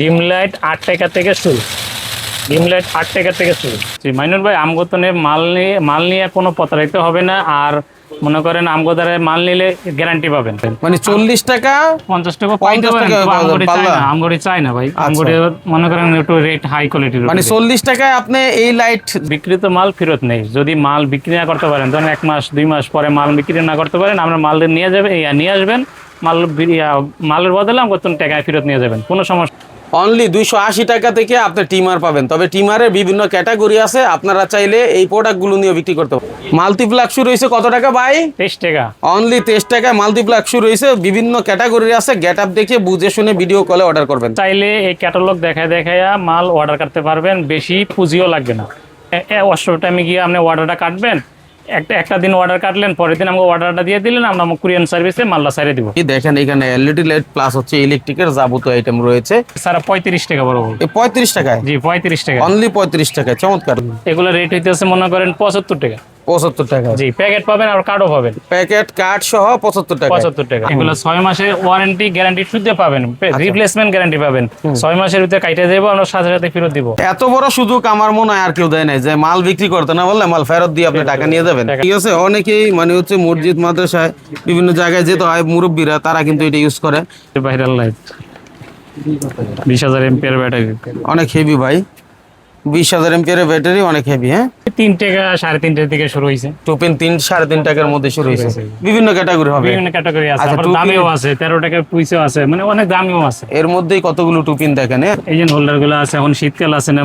Dim light আট টাকা থেকে শুরু। ডিম লাইট আট টাকা থেকে শুরু। জি মাইনুল ভাই আমগতনে মাল নিয়ে মাল নিয়ে কোনো প্রতারিত হবে না আর মনে করেন আমগোদারে মাল নিলে গ্যারান্টি পাবেন। মানে চল্লিশ টাকা পঞ্চাশ টাকা পাইতে পারেন টাকা তবে চাই না আমগরি চাই না ভাই। আমগরি মনে করেন একটু রেট হাই কোয়ালিটির মানে চল্লিশ টাকায় আপনি এই লাইট বিক্রিত মাল ফেরত নেই। যদি মাল বিক্রি না করতে পারেন ধরেন এক মাস দুই মাস পরে মাল বিক্রি না করতে পারেন আমরা মাল নিয়ে যাবে নিয়ে আসবেন মাল ইয়া, মালের বদলে আমাকে টাকায় ফেরত নিয়ে যাবেন কোনো সমস্যা অনলি দুইশো আশি টাকা থেকে আপনি টিমার পাবেন। তবে টিমারের বিভিন্ন ক্যাটাগরি আছে আপনারা চাইলে এই প্রোডাক্টগুলো নিয়ে বিক্রি করতে পারেন। মাল্টিপ্লাক্স রয়েছে কত টাকা ভাই? তেইশ টাকা। অনলি তেইশ টাকায় মাল্টিপ্লাক্স রয়েছে বিভিন্ন ক্যাটাগরি আছে গেট আপ দেখে বুঝে শুনে ভিডিও কলে অর্ডার করবেন। চাইলে এই ক্যাটালগ দেখায় দেখায়া মাল অর্ডার করতে পারবেন বেশি পুঁজিও লাগবে না। অষ্টম গিয়ে আপনি অর্ডারটা কাটবেন একটা একটা দিন অর্ডার কাটলেন পরের দিন আমাকে অর্ডারটা দিয়ে দিলেন আমরা কুরিয়ান সার্ভিসে মাল্লা সারিয়ে দিব। দেখেন এখানে এলইডি লাইট প্লাস হচ্ছে ইলেকট্রিকের যাবতীয় আইটেম রয়েছে। স্যার পঁয়ত্রিশ টাকা বড় এই পঁয়ত্রিশ টাকায়? জি পঁয়ত্রিশ টাকা। অনলি 35 টাকা চমৎকার। এগুলো রেট হইতেছে মনে করেন পঁচাত্তর টাকা। পঁচাত্তর টাকা। জি প্যাকেট পাবেন আর কার্ডও পাবেন। প্যাকেট কার্ড সহ পঁচাত্তর টাকা পঁচাত্তর টাকা। এগুলো ছয় মাসের ওয়ারেন্টি গ্যারান্টি শুদ্ধ পাবেন। রিপ্লেসমেন্ট গ্যারান্টি পাবেন। ছয় মাসের ভিতরে কাইটে দেবো আমরা সাথে সাথে ফেরত দিব। এত বড় সুযোগ আমার মনে হয় আর কেউ দেয় নাই যে মাল বিক্রি করতে না বললে মাল ফেরত দিয়ে আপনি টাকা নিয়ে যাবেন। ঠিক আছে অনেকেই মানে হচ্ছে মসজিদ মাদ্রাসায় বিভিন্ন জায়গায় যেতে হয় মুরব্বীরা তারা কিন্তু এটা ইউজ করে। ভাইরাল লাইট বিশ হাজার এমপিয়ার ব্যাটারি অনেক হেভি ভাই। বিশ হাজার এমপিয়ারের ব্যাটারি অনেক হেভি হ্যাঁ? তিন টাকা সাড়ে তিনটার দিকে শুরু হয়েছে। টোপেন তিন সাড়ে তিন টাকার মধ্যে শুরু হয়েছে। বিভিন্ন ক্যাটাগরি হবে। বিভিন্ন ক্যাটাগরি আছে। আচ্ছা, আবার টুপি- দামিও আছে তেরো টাকা পুইসেও আছে মানে অনেক দামিও আছে। এর মধ্যেই কতগুলো টুপিন দেখেন হ্যাঁ? এই যে হোল্ডারগুলো আছে এখন শীতকাল আছে না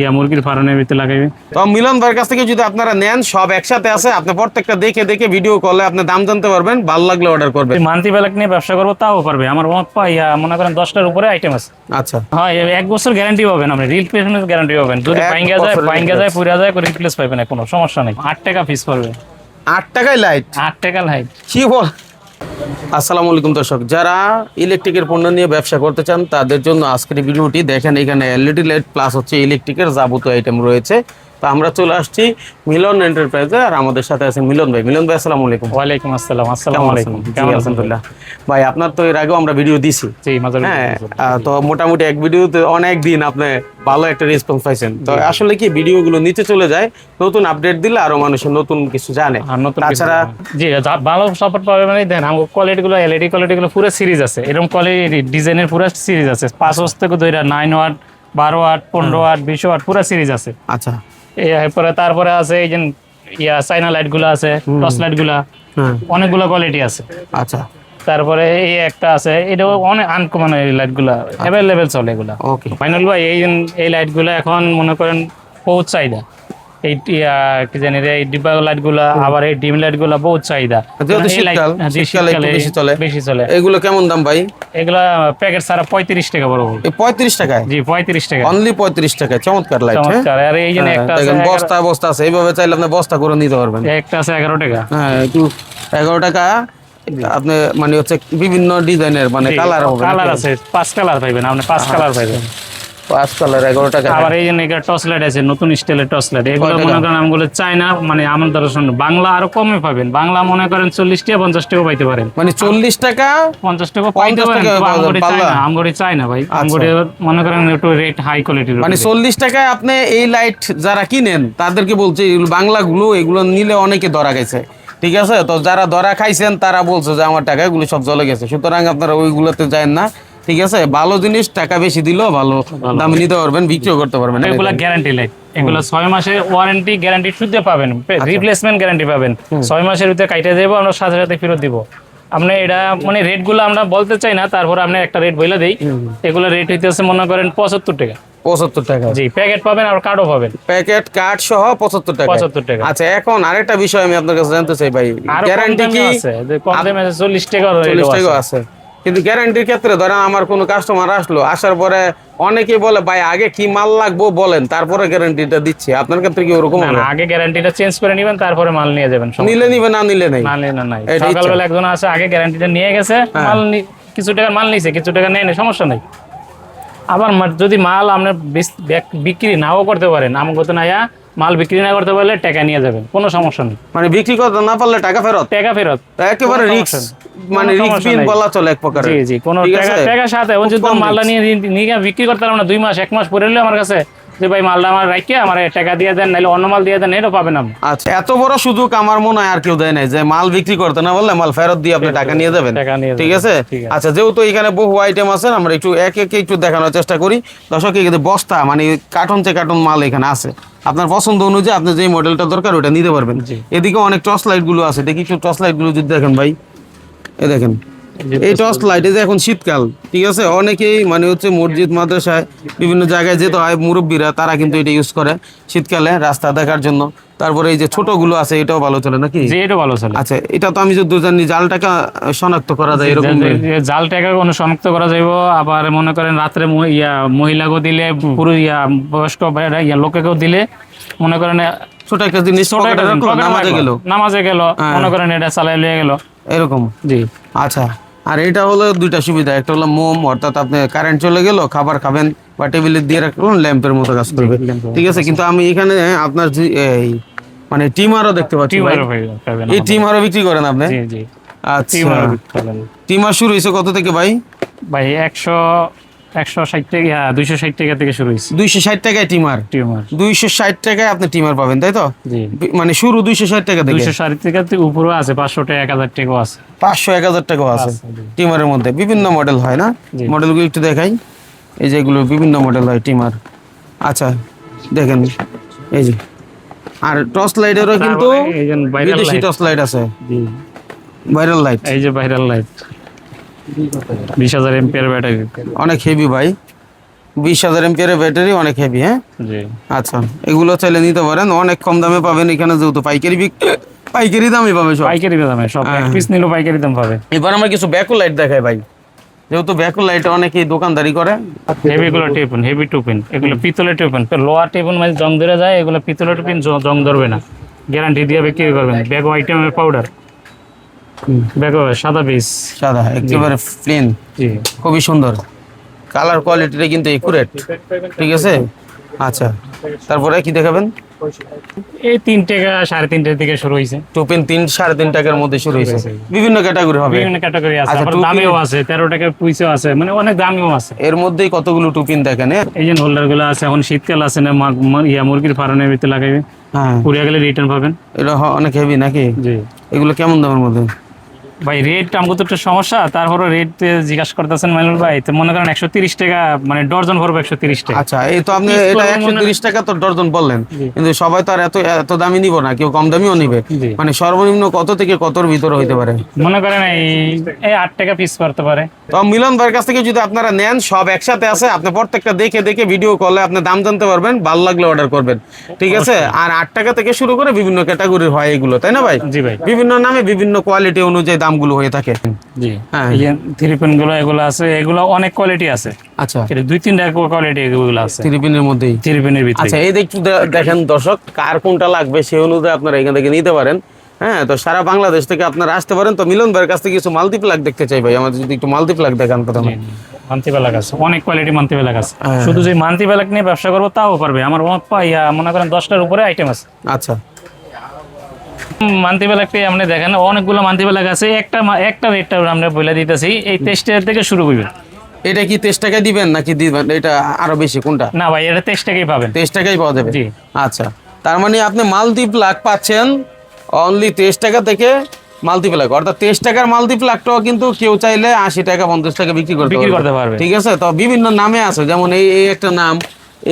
ইয়া মুরগির ফার্মের ভিতরে লাগাইবে। তো মিলন ভাইয়ের কাছ থেকে যদি আপনারা নেন সব একসাথে আছে আপনি প্রত্যেকটা দেখে দেখে ভিডিও কলে আপনি দাম জানতে পারবেন ভালো লাগলে অর্ডার করবেন। মান্থলি ব্যালাক নিয়ে ব্যবসা করব তাও পারবে। আমার মত মনে করেন দশটার উপরে আইটেম আছে। আচ্ছা। হ্যাঁ এক বছর গ্যারান্টি পাবেন আপনি রিপ্লেসমেন্ট গ্যারান্টি পাবেন। যদি এক ভাঙ্গা যায় ভাঙ্গা যায় পুরা যায় রিপ্লেস পাবেন না, কোনো সমস্যা নেই। 8 টাকা ফিস পড়বে। 8 টাকায় লাইট 8 টাকা লাইট কি বল? আসসালামু আলাইকুম দর্শক। যারা ইলেকট্রিকের পণ্য নিয়ে ব্যবসা করতে চান তাদের জন্য আজকের ভিডিওটি দেখেন এখানে এলইডি লাইট প্লাস হচ্ছে ইলেকট্রিকের যাবতীয় আইটেম রয়েছে। তো আমরা চলে আসছি মিলন এন্টারপ্রাইজে আর আমাদের সাথে আছেন মিলন ভাই। মিলন ভাই আসসালামু আলাইকুম। ওয়ালাইকুম আসসালাম আসসালামু আলাইকুম। কেমন আছেন? আলহামদুলিল্লাহ। ভাই আপনার তো এর আগেও আমরা ভিডিও দিছি। জি হ্যাঁ তো মোটামুটি এক ভিডিওতে অনেক দিন আপনি ভালো একটা রেসপন্স পাইছেন। তো আসলে কি ভিডিওগুলো নিচে চলে যায় নতুন আপডেট দিলে আরও মানুষের নতুন কিছু জানে। আর নতুন তাছাড়া জি ভালো সাপোর্ট পাবে মানে দেন আমার কোয়ালিটি গুলো এলইডি কোয়ালিটি গুলো পুরো সিরিজ আছে। এরকম কোয়ালিটি ডিজাইনের পুরো সিরিজ আছে। পাঁচ ওয়াট থেকে দুইটা নাইন ওয়াট বারো ওয়াট পনেরো ওয়াট বিশ ওয়াট পুরো সিরিজ আছে। আচ্ছা। এরপরে তারপরে আছে এই যে ইয়া চাইনা লাইটগুলো আছে টর্চ লাইটগুলা অনেকগুলো কোয়ালিটি আছে। আচ্ছা। তারপরে এই একটা আছে এটাও অনেক আনকমন এই লাইটগুলা অ্যাভেলেবেল চলে এগুলা। ওকে ফাইনাল ভাই এই এই লাইটগুলা এখন মনে করেন বহুত চাহিদা। এই কি জানি রে এই ডিব্বা লাইট আবার এই ডিম লাইট বহুত চাহিদা। যেহেতু শীতকাল, শীতকালে একটু বেশি চলে। বেশি চলে। এগুলো কেমন দাম ভাই? এগুলা প্যাকেট সারা পঁয়ত্রিশ টাকা বড় বড়। এই পঁয়ত্রিশ টাকায়? জি টাকা। অনলি চমৎকার লাইট হ্যাঁ? চমৎকার। আর এই যে হ্যাঁ, একটা আছে বস্তা বস্তা আছে। এইভাবে চাইলে আপনি বস্তা করে নিতে পারবেন। একটা আছে এগারো টাকা। হ্যাঁ একটু টাকা। আপনি মানে হচ্ছে বিভিন্ন ডিজাইনের মানে কালার হবে কালার আছে। পাঁচ কালার পাইবেন আপনি পাঁচ কালার পাইবেন। পাঁচ কালার এগারো টাকা। আবার এই যে একটা টর্চ লাইট আছে নতুন স্টাইলের টর্চ লাইট এগুলো মনে করেন আমগুলো চাই মানে আমার বাংলা আরও কমে পাবেন। বাংলা মনে করেন চল্লিশ টাকা পঞ্চাশ টাকা পাইতে পারেন। মানে চল্লিশ টাকা পঞ্চাশ টাকা পাইতে পারেন। ভাই। আমগুলি মনে করেন একটু রেট হাই কোয়ালিটির মানে চল্লিশ টাকায় আপনি এই লাইট যারা কিনেন তাদেরকে বলছে এগুলো বাংলাগুলো এগুলো নিলে অনেকে ধরা গেছে ঠিক আছে? তো যারা ধরা খাইছেন তারা বলছে যে আমার টাকা এগুলো সব জলে গেছে। সুতরাং আপনারা ওইগুলোতে যায় না। ঠিক আছে? ভালো জিনিস টাকা বেশি দিলেও ভালো দামে নিতে পারবেন বিক্রিও করতে পারবেন। এগুলা গ্যারান্টি লাইট এগুলো ছয় মাসের ওয়ারেন্টি গ্যারান্টি শুদ্ধ পাবেন। রিপ্লেসমেন্ট গ্যারান্টি পাবেন। ছয় মাসের ভিতরে কাইটে দেবো আমরা সাথে সাথে ফেরত দিব। আপনি এটা মানে রেটগুলো আমরা বলতে চাই না তারপর আপনি একটা রেট বলে দেই। এগুলো রেট হইতেছে মনে করেন পঁচাত্তর টাকা। পঁচাত্তর টাকা। জি প্যাকেট পাবেন আর কার্ডও পাবেন। প্যাকেট কার্ড সহ পঁচাত্তর টাকা। পঁচাত্তর টাকা। আচ্ছা এখন আরেকটা বিষয় আমি আপনার কাছে জানতে চাই ভাই। গ্যারান্টি কি? আছে। কম দামে আছে চল্লিশ টাকা চল্লিশ টাকা আছে। কিন্তু গ্যারান্টির ক্ষেত্রে ধরেন আমার কোনো কাস্টমার আসলো আসার পরে অনেকে বলে ভাই আগে কি মাল লাগবো বলেন তারপরে গ্যারান্টিটা দিচ্ছি। আপনার ক্ষেত্রে কি ওরকম আগে গ্যারান্টিটা চেঞ্জ করে নেবেন তারপরে মাল নিয়ে যাবেন নিলে নিবে না নিলে নেই? না নাই। সকালবেলা একজন আছে আগে গ্যারান্টিটা নিয়ে গেছে হ্যাঁ। মাল কিছু টাকার মাল নিছে কিছু টাকা নেয় না সমস্যা নেই। আবার যদি মাল আপনি বিস- বিক- বিক্রি নাও করতে পারেন আমগত নাইয়া মাল বিক্রি না করতে পারলে টাকা নিয়ে যাবেন কোনো সমস্যা নেই। মানে বিক্রি করতে না পারলে টাকা ফেরত? টাকা ফেরত। একেবারে সমস্যা মানে। বলা চলে এক প্রকার জি জি কোনো টাকা টাকা সাথে খুব যদি মালটা নিয়ে নিয়ে বিক্রি করতে পারলাম না দুই মাস এক মাস পরে আমার কাছে যে ভাই মালটা আমার আমার টাকা দিয়ে দেন নাহলে অন্য মাল দিয়ে দেন এটা পাবেন আপনি। আচ্ছা এত বড় সুযোগ আমার মনে হয় আর কেউ দেয় নাই যে মাল বিক্রি করতে না বললে মাল ফেরত দিয়ে আপনি টাকা নিয়ে যাবেন। ঠিক আছে? আচ্ছা যেহেতু এখানে বহু আইটেম আছে আমরা একটু এক এক একটু দেখানোর চেষ্টা করি। দর্শক এখানে বস্তা মানে কার্টন চে কার্টন মাল এখানে আছে। আপনার পছন্দ অনুযায়ী আপনি যে মডেলটা দরকার ওটা নিতে পারবেন। এদিকে অনেক টর্চ লাইটগুলো আছে দেখি একটু টর্চ লাইটগুলো যদি দেখেন ভাই। এ দেখেন এই টর্চ লাইট এই যে এখন শীতকাল ঠিক আছে? অনেকেই মানে হচ্ছে মসজিদ মাদ্রাসায় বিভিন্ন জায়গায় যেতে হয় মুরব্বীরা তারা কিন্তু এটা ইউজ করে শীতকালে রাস্তা দেখার জন্য। তারপরে এই যে ছোটগুলো আছে এটাও ভালো চলে নাকি? জি এটা ভালো চলে। আচ্ছা এটা তো আমি যদি জানি জালটাকে শনাক্ত করা যায় এরকম যে- যে- যে জাল টাকা কোনো শনাক্ত করা যাইব আবার মনে করেন রাত্রে ইয়া মহিলাকেও দিলে পুরো ইয়া বয়স্ক ইয়া লোকেকেও দিলে মনে করেন ছোট একটা জিনিস নামাজে গেল? নামাজে গেল হ্যাঁ। মনে করেন এটা চালাই লিয়ে গেল। এরকম? জি। আচ্ছা আর এটা হলো দুইটা সুবিধা। একটা হলো মোম অর্থাৎ আপনি কারেন্ট চলে গেল খাবার খাবেন বা টেবিলে দিয়ে রাখলেন ল্যাম্পের মতো কাজ করবে। ঠিক আছে কিন্তু আমি এখানে আপনার এই মানে টিমারও দেখতে পাচ্ছি এই টিমারও বিক্রি করেন আপনি? জি জি। আচ্ছা। টিমার শুরু হয়েছে কত থেকে ভাই? ভাই একশো একশো ষাট টাকা দুইশো ষাট টাকা থেকে শুরু হয়েছে। দুইশো ষাট টাকায় টিমার? টিউমার দুইশো ষাট টাকায় আপনি টিমার পাবেন তাই তো? মানে শুরু দুইশো ষাট টাকা থেকে? দুইশো ষাট টাকা উপরেও আছে পাঁচশো টাকা এক হাজার টাকাও আছে। পাঁচশো এক হাজার টাকাও আছে। আছে, টিমারের মধ্যে বিভিন্ন মডেল হয় না? জি। মডেলগুলো একটু দেখাই। এই যে এগুলো বিভিন্ন মডেল হয় টিমার। আচ্ছা দেখেন। এই যে। আর টর্চ লাইটেরও কিন্তু বিদেশি টর্চ লাইট আছে। ভাইরাল লাইট এই যে ভাইরাল লাইট বিশ হাজার এমপিয়ার ব্যাটারি। অনেক হেভি ভাই। বিশ হাজার এমপিয়ারের ব্যাটারি অনেক হেভি হ্যাঁ? আচ্ছা এগুলো চাইলে নিতে পারেন। অনেক কম দামে পাবেন এখানে যেহেতু পাইকারি পাইকারি দামে পাবে সব। পাইকারি দামে সব এক হ্যাঁ। পিস নিলেও পাইকারি দাম পাবে। এবার আমরা কিছু ব্যাকো লাইট দেখাই ভাই। যেহেতু ব্যাকো লাইট অনেকেই দোকানদারি করে। হেভি গুলো টেপন হেভি টুপিন এগুলো পিতলের টেপন লোয়ার টেপন মানে জং ধরে যায় এগুলো পিতলের টেপিন জং ধরবে না। গ্যারান্টি দিয়ে বিক্রি করবেন। ব্যাগ আইটেমের পাউডার ব্যাগ সাদা পিস সাদা একেবারে প্লেন জি। খুবই সুন্দর। কালার কোয়ালিটিটা কিন্তু একুরেট ঠিক আছে? আচ্ছা তারপরে কি দেখাবেন? এই তিন টাকা সাড়ে তিনটের দিকে শুরু হয়েছে টোপেন তিন সাড়ে তিন টাকার মধ্যে শুরু হয়েছে বিভিন্ন ক্যাটাগরি হবে। বিভিন্ন ক্যাটাগরি আছে। আচ্ছা, আবার দামিও আছে তেরো টাকা পুইসও আছে। মানে অনেক দামিও আছে। এর মধ্যেই কতগুলো টুপিন দেখেন এই যে হোল্ডারগুলো আছে এখন শীতকাল আছে না ইয়া মুরগির ফার্মের ভিতরে লাগাইবে। হ্যাঁ। পুরিয়া গেলে রিটার্ন পাবেন। এটা অনেক হেভি নাকি? জি। এগুলো কেমন দামের মধ্যে? ভাই রেট আমাকে তো একটা সমস্যা তারপরে রেট জিজ্ঞাসা করতেছেন মাইনুল ভাই তো মনে করেন একশো তিরিশ টাকা মানে ডর্জন ভরবো একশো তিরিশ টাকা। আচ্ছা এই তো আপনি এটা একশো তিরিশ টাকা তো ডর্জন বললেন কিন্তু সবাই তো আর এত এত দামি নিব না কেউ কম দামিও নিবে। মানে সর্বনিম্ন কত থেকে কতর ভিতরে হইতে পারে? মনে করেন এই এই আট টাকা পিস করতে পারে। তো মিলন ভাইয়ের কাছ থেকে যদি আপনারা নেন সব একসাথে আছে আপনি প্রত্যেকটা দেখে দেখে ভিডিও কলে আপনি দাম জানতে পারবেন ভালো লাগলে অর্ডার করবেন। ঠিক আছে? আর আট টাকা থেকে শুরু করে বিভিন্ন ক্যাটাগরির হয় এগুলো তাই না ভাই? জি ভাই। বিভিন্ন নামে বিভিন্ন কোয়ালিটি অনুযায়ী দামগুলো হয়ে থাকে। জি। হ্যাঁ। থ্রি পেনগুলো এগুলো আছে এগুলো অনেক কোয়ালিটি আছে। আচ্ছা। এটা দুই তিনটা কোয়ালিটি এগুলো আছে। থ্রিপিনের মধ্যেই? থ্রি পেনের ভিতরে আচ্ছা এই একটু দেখেন দর্শক কার কোনটা লাগবে সেই অনুযায়ী আপনারা এখান থেকে নিতে পারেন। হ্যাঁ তো সারা বাংলাদেশ থেকে আপনারা আসতে পারেন। তো মিলন ভাইয়ের কাছ থেকে কিছু মাল্টিপ্লাক দেখতে চাই ভাই। আমাদের যদি একটু মাল্টিপ্লাক দেখান প্রথমে। মান্তি বেলাক আছে। অনেক কোয়ালিটি মান্তি বেলাক আছে। হ্যাঁ। শুধু যে মান্তি বেলাক নিয়ে ব্যবসা করব তাও পারবে। আমার ইয়া মনে করেন দশটার উপরে আইটেম আছে। আচ্ছা। মান্তি বেলাকটি আপনি দেখেন অনেকগুলো মান্তিবেলা আছে একটা একটা রেটটা আমরা বলে দিতেছি। এই তেইশ টাকা থেকে শুরু করবেন। এটা কি তেইশ টাকায় দিবেন নাকি দিবেন? এটা আরও বেশি কোনটা? না ভাই এটা তেইশ টাকাই পাবেন। তেইশ টাকাই পাওয়া যাবে। আচ্ছা। তার মানে আপনি মাল্টিপ্লাক পাচ্ছেন অনলি তেইশ টাকা থেকে মাল্টিপ্লাক অর্থাৎ তেইশ টাকার মাল্টিপ্লাকটাও কিন্তু কেউ চাইলে আশি টাকা পঞ্চাশ টাকা বিক্রি করতে বিক্রি পারবে। করতে পারবে। ঠিক আছে? তো বিভিন্ন নামে আছে যেমন এই একটা নাম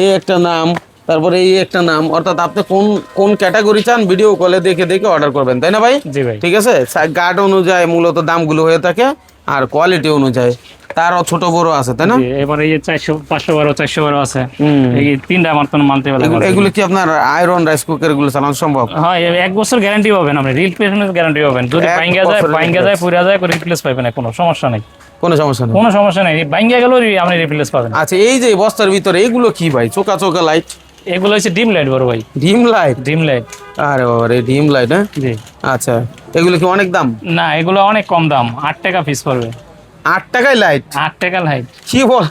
এই একটা নাম তারপরে এই একটা নাম। অর্থাৎ আপনি কোন কোন ক্যাটাগরি চান ভিডিও কলে দেখে দেখে অর্ডার করবেন তাই না ভাই? জি ভাই। ঠিক আছে? গার্ড অনুযায়ী মূলত দামগুলো হয়ে থাকে আর কোয়ালিটি অনুযায়ী। তারও ছোট বড় আছে তাই না? এবার এই চারশো পাঁচশো বারো চারশো বারো আছে। এই তিনটা আমার তো মান্তি বেলাক এগুলো- কি আপনার আয়রন রাইস কুকার এগুলো চালানো সম্ভব? হ্যাঁ এক বছর গ্যারান্টি পাবেন আপনি রিল পেমেন্ট গ্যারান্টি পাবেন। যদি এক যায় বছরের যায় পুরা যায় রিপ্লেস পাবেন কোনো সমস্যা নেই। কোনো সমস্যা নেই। কোনো সমস্যা নেই বাইঙ্গা গেলেও আপনি রিপ্লেস পাবেন। আচ্ছা এই যে বস্তার ভিতরে এগুলো কি ভাই? চোকা চোকা লাইট এগুলো হচ্ছে ডিম লাইট বড় ভাই। Dim light? Dim light. আরে বাবা রে ডিম লাইট হ্যাঁ? জি। আচ্ছা এগুলো কি অনেক দাম? না এগুলো অনেক কম দাম আট টাকা পিস পড়বে। আট টাকায় লাইট? আট টাকা লাইট। কি বল?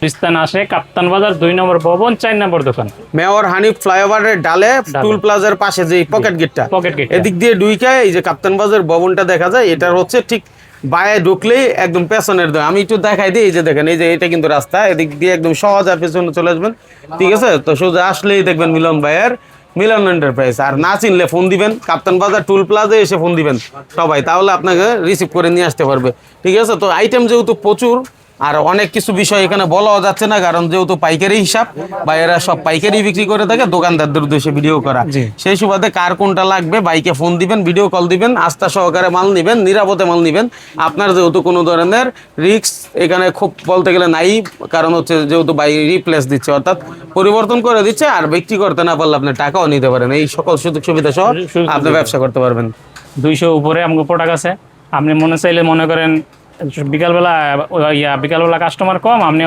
পিস্তান আসে কাপ্তান বাজার দুই নম্বর ভবন চার নম্বর দোকান। মেয়র হানিফ ফ্লাইওভারের ডালে টুল প্লাজার পাশে যে পকেট গেটটা পকেট গেট এদিক দিয়ে ডুইকায় এই যে কাপ্তান বাজার ভবনটা দেখা যায় এটা হচ্ছে ঠিক বায়ে ঢুকলেই একদম পেছনের আমি একটু দেখাই দিই, এই যে দেখেন, এই যে এটা কিন্তু রাস্তা, এদিক দিয়ে একদম সহজ আর পেছনে চলে আসবেন। ঠিক আছে? তো সোজা আসলেই দেখবেন মিলন ভাইয়ের মিলন এন্টারপ্রাইজ আর না চিনলে ফোন দিবেন, কাপ্তান বাজার টুল প্লাজে এসে ফোন দিবেন সবাই, তাহলে আপনাকে রিসিভ করে নিয়ে আসতে পারবে। ঠিক আছে? তো আইটেম যেহেতু প্রচুর আর অনেক কিছু বিষয় এখানে বলাও যাচ্ছে না কারণ যেহেতু পাইকারি হিসাব বা এরা সব পাইকারি বিক্রি করে থাকে দোকানদারদের উদ্দেশ্যে ভিডিও করা। সেই সুবাদে কার কোনটা লাগবে বাইকে ফোন দিবেন ভিডিও কল দিবেন আস্থা সহকারে মাল নিবেন নিরাপদে মাল নিবেন। আপনার যেহেতু কোনো ধরনের রিস্ক এখানে খুব বলতে গেলে নাই কারণ হচ্ছে যেহেতু বাই রিপ্লেস দিচ্ছে অর্থাৎ পরিবর্তন করে দিচ্ছে আর বিক্রি করতে না পারলে আপনি টাকাও নিতে পারেন। এই সকল সুযোগ সুবিধা সহ আপনি ব্যবসা করতে পারবেন। দুইশো উপরে আমাকে প্রোডাক্ট আছে। আপনি মনে চাইলে মনে করেন বিকালবেলা ইয়া বিকালবেলা কাস্টমার কম আপনি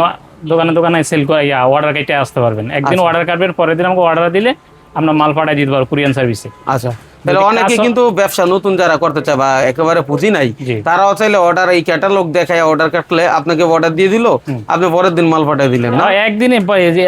দোকানে দোকানে সেল করে ইয়া অর্ডার কেটে আসতে পারবেন। একদিন আচ্ছা। অর্ডার কাটবেন পরের দিন আমাকে অর্ডার দিলে আমরা মাল পাঠাই দিতে পারব কুরিয়ান সার্ভিসে আচ্ছা। তাহলে অনেকে কিন্তু ব্যবসা নতুন যারা করতে চায় বা একেবারে পুঁজি নাই তারাও চাইলে অর্ডার এই ক্যাটালগ দেখায় অর্ডার কাটলে আপনাকে অর্ডার দিয়ে দিল আপনি পরের দিন মাল পাঠিয়ে দিলেন না? একদিনে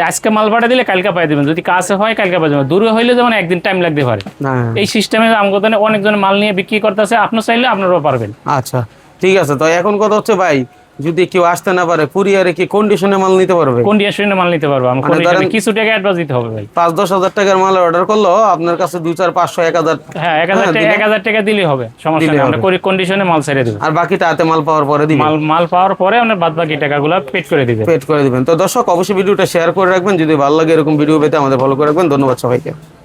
আজকে মাল পাঠিয়ে দিলে কালকে পাই দেবেন। যদি কাছে হয় কালকে পাই দেবেন। দূরে হইলে যেমন একদিন টাইম লাগতে পারে। হ্যাঁ। এই সিস্টেমে আমাদের অনেকজন মাল নিয়ে বিক্রি করতেছে আপনি চাইলে আপনারাও পারবেন। আচ্ছা। ঠিক আছে তো এখন কথা হচ্ছে ভাই যদি কেউ আসতে না পারে কুরিয়ারে কি কন্ডিশনে মাল নিতে পারবে? কোন ডিএসনে মাল নিতে পারব আমি মানে ধরেন- হিসাবে কিছু টাকা অ্যাডভান্স দিতে হবে ভাই। পাঁচ দশ হাজার টাকার মাল অর্ডার করল আপনার কাছে দুই চার পাঁচশো এক হাজার হ্যাঁ এক হাজার হ্যাঁ, টাকা দিলে- এক হাজার টাকা দিলেই হবে সমস্যা নেই আমরা। করি কন্ডিশনে মাল ছেড়ে দেবো। আর বাকিটা হাতে মাল পাওয়ার পরে দিবেন মাল মাল পাওয়ার পরে আপনার বাদ বাকি টাকাগুলো পেড করে দিবে। পেড করে দিবেন। তো দর্শক অবশ্যই ভিডিওটা শেয়ার করে রাখবেন। যদি ভালো লাগে এরকম ভিডিও পেতে আমাদের ফলো করে রাখবেন। ধন্যবাদ সবাইকে।